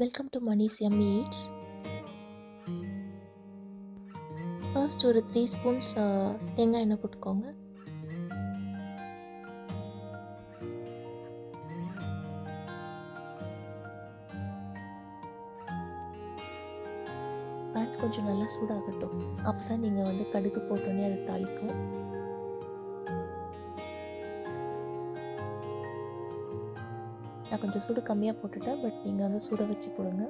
Welcome to Mani's M eats first ஒரு three spoons uh, தேங்காய் எண்ணெய் போட்டுக்கோங்க. பேன் கொஞ்சம் நல்லா சூடாகட்டும். அப்போ தான் நீங்கள் வந்து கடுகு போட்டோன்னே அது தாளிக்கும். நான் கொஞ்சம் சூடு கம்மியாக போட்டுட்டேன் பட் நீங்கள் வந்து சூட வச்சு போடுங்க.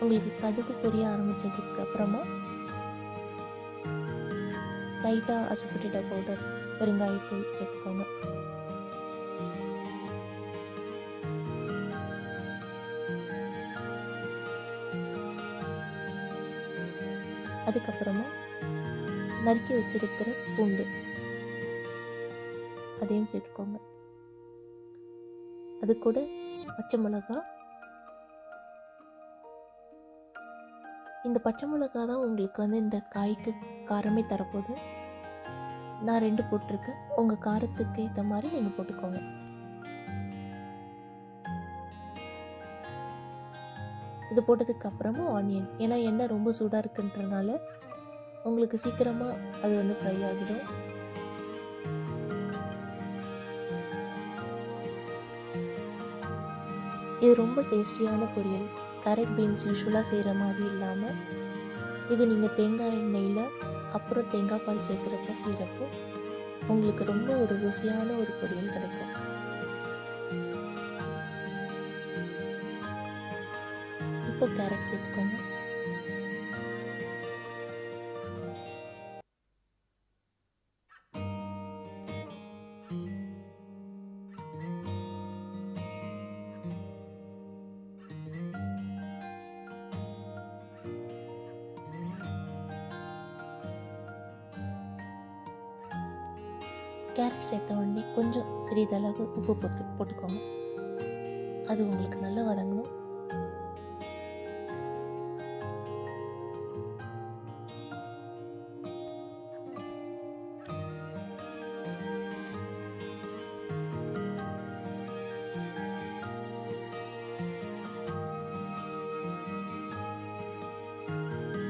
உங்களுக்கு கடுகு பொரிய ஆரம்பித்ததுக்கு அப்புறமா லைட்டாக அசுப்பட்டிட பவுடர் பெருங்காயத்தூள் சேர்த்துக்கோங்க. அதுக்கப்புறமா நறுக்கி வச்சிருக்கிற பூண்டு. அதையும் சேர்த்துக்கோங்க. அது கூட பச்சை மிளகா. இந்த பச்சை மிளகா தான் உங்களுக்கு வந்து இந்த காய்க்கு காரமே தரப்போகுது. நான் ரெண்டு போட்டிருக்கேன். உங்கள் காரத்துக்கு ஏற்ற மாதிரி நீங்கள் போட்டுக்கோங்க. இது போட்டதுக்கு ஆனியன். ஏன்னா எண்ணெய் ரொம்ப சூடாக இருக்குன்றனால உங்களுக்கு சீக்கிரமாக அது வந்து ஃப்ரை ஆகிடும். இது ரொம்ப டேஸ்டியான பொரியல். கேரட் பீன்ஸ் யூஸ்வலாக செய்கிற மாதிரி இல்லாமல் இது நீங்கள் தேங்காய் எண்ணெயில் அப்புறம் தேங்காய் பால் சேர்க்குறப்ப செய்கிறப்போ உங்களுக்கு ரொம்ப ஒரு ருசியான ஒரு பொரியல் கிடைக்கும். இப்போ கேரட் சேர்த்துக்கோங்க. கேரட் சேர்த்த உடனே கொஞ்சம் சிறிதளவு உப்பு போட்டு போட்டுக்கோங்க. அது உங்களுக்கு நல்லா வதங்கணும்.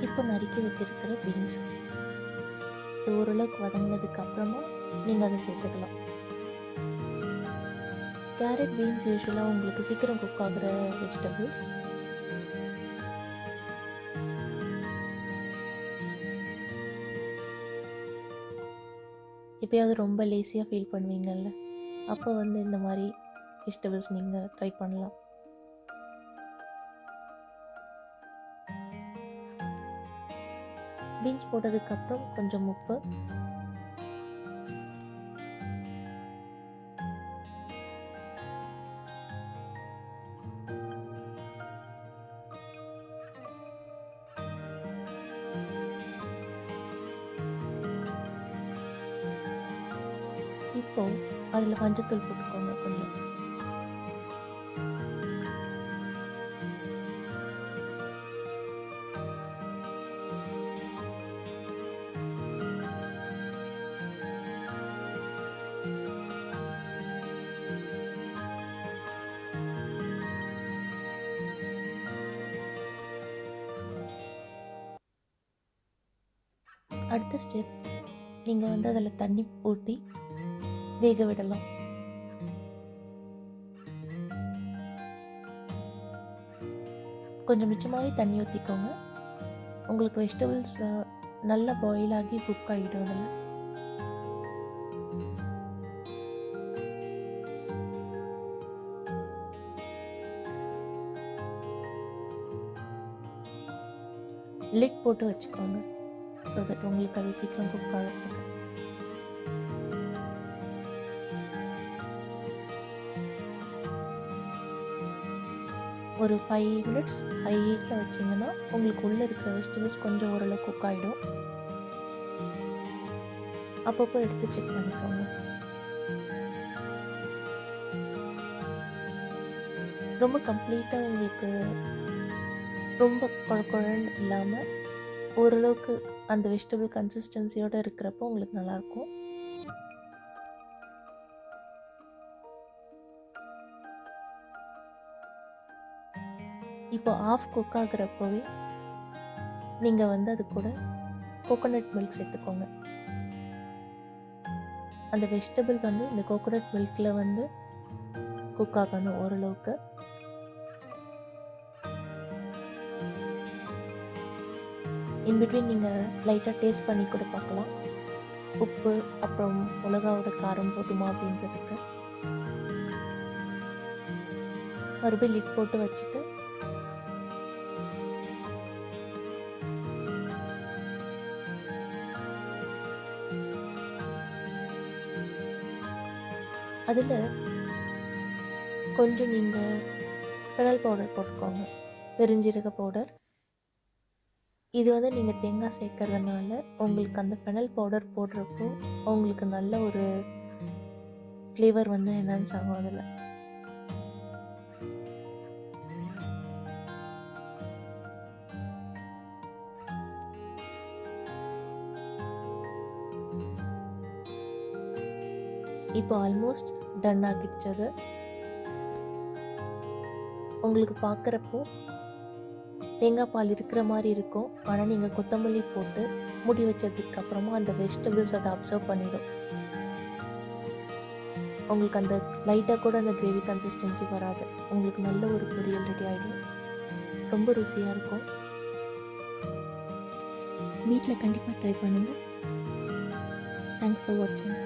இப்போ நறுக்கி வச்சிருக்கிற பீன்ஸ் இது ஓரளவுக்கு வதங்கினதுக்கு அப்புறமா நீங்கள் அதை சேர்த்துக்கலாம். கேரட் பீன்ஸ் யூஸ்வலாக உங்களுக்கு சீக்கிரம் குக் ஆகிற வெஜிடபிள்ஸ் எப்பயாவது ரொம்ப லேசியாக ஃபீல் பண்ணுவீங்கல்ல? அப்போ வந்து இந்த மாதிரி வெஜிடபிள்ஸ் நீங்கள் ட்ரை பண்ணலாம். பீன்ஸ் போட்டதுக்கப்புறம் கொஞ்சம் உப்பு. இப்போ அதில் மஞ்சத்தூள் போட்டுக்கோங்க கொஞ்சம். அடுத்த ஸ்டெப் நீங்கள் வந்து அதில் தண்ணி ஊற்றி வேக விடலாம் கொஞ்சம் மிச்சமாகவே தண்ணி ஊற்றிக்கோங்க உங்களுக்கு வெஜிடபிள்ஸ் நல்லா பாயில் ஆகி குக் ஆகிடும் அதில் லிட் போட்டு வச்சுக்கோங்க ஸோ தட் உங்களுக்கு அது சீக்கிரம் குக் ஆகிறதுக்கு ஒரு ஃபைவ் மினிட்ஸ் ஹை ஹீட்டில் வச்சிங்கன்னா உங்களுக்கு உள்ளே இருக்கிற வெஜிடபிள்ஸ் கொஞ்சம் ஓரளவு குக் ஆகிடும் அப்பப்போ எடுத்து செக் பண்ணிக்கோங்க. ரொம்ப கம்ப்ளீட்டாக உங்களுக்கு ரொம்ப குழ குழன்னு இல்லாமல் ஓரளவுக்கு அந்த வெஜிடபிள் கன்சிஸ்டன்சியோடு இருக்கிறப்போ உங்களுக்கு நல்லாயிருக்கும் இப்போ ஆஃப் குக் ஆகுறப்போவே நீங்கள் வந்து அது கூட கோகோனட் மில்க் சேர்த்துக்கோங்க. அந்த வெஜிடபிள் வந்து இந்த கோகோனட் மில்கில் வந்து குக் ஆகணும் ஓரளவுக்கு. இன்பிட்வீன் நீங்கள் லைட்டாக டேஸ்ட் பண்ணி கூட பார்க்கலாம். உப்பு அப்புறம் மிளகாவோட காரம் போதுமா அப்படின்றதுக்கு. மறுபடியும் லிட் போட்டு வச்சுட்டு அதில் கொஞ்சம் நீங்கள் கடல் பவுடர் போட்டுக்கோங்க. பெருஞ்சீரக பவுடர் இது வந்து நீங்கள் தேங்காய் சேர்க்கறதுனால உங்களுக்கு அந்த ஃபெனல் பவுடர் போடுறப்போ உங்களுக்கு நல்ல ஒரு ஃப்ளேவர் வந்து என்ஹான்ஸ் ஆகும் அதில். இப்போ ஆல்மோஸ்ட் டன் ஆகிடுச்சது. உங்களுக்கு பார்க்குறப்போ தேங்காய் பால் இருக்கிற மாதிரி இருக்கும். ஆனால் நீங்கள் கொத்தமல்லி போட்டு முடி வச்சதுக்கு அப்புறமா அந்த வெஜிடபிள்ஸ் அதை அப்சர்வ் பண்ணிடும். உங்களுக்கு அந்த லைட்டாக கூட அந்த கிரேவி கன்சிஸ்டன்சி வராது. உங்களுக்கு நல்ல ஒரு பொரியல் ரெடி ஆகிடும் ரொம்ப ருசியாக இருக்கும். வீட்டில் கண்டிப்பாக ட்ரை பண்ணுங்கள் தேங்க்ஸ் ஃபார் வாட்சிங்